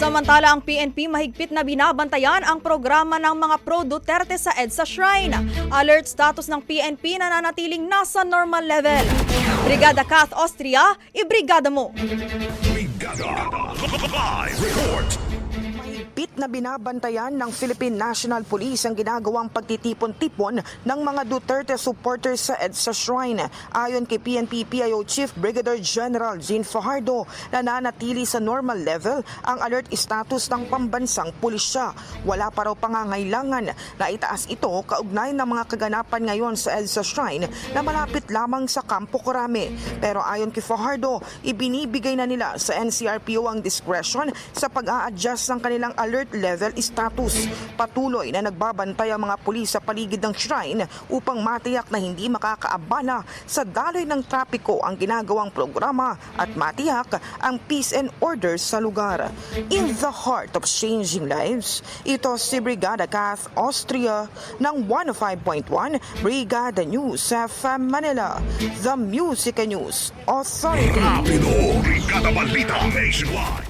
Samantala ang PNP mahigpit na binabantayan ang programa ng mga pro-Duterte sa EDSA Shrine. Alert status ng PNP na nanatiling nasa normal level. Brigada Kath Austria, ibrigada mo! Brigada. Live report. Na binabantayan ng Philippine National Police ang ginagawang pagtitipon-tipon ng mga Duterte supporters sa EDSA Shrine. Ayon kay PNP PIO Chief Brigadier General Jean Fajardo, nananatili sa normal level ang alert status ng pambansang pulisya. Wala pa raw pangangailangan na itaas ito kaugnay ng mga kaganapan ngayon sa EDSA Shrine na malapit lamang sa Campo Corame. Pero ayon kay Fajardo, ibinibigay na nila sa NCRPO ang discretion sa pag-a-adjust ng kanilang alert level status. Patuloy na nagbabantay ang mga pulis sa paligid ng shrine upang matiyak na hindi makakaabala sa daloy ng trapiko ang ginagawang programa at matiyak ang peace and order sa lugar. In the heart of changing lives, ito si Brigada Kath Austria ng 105.1 Brigada News FM Manila, The Music News Authority. Rapido. Brigada Balita Nationwide.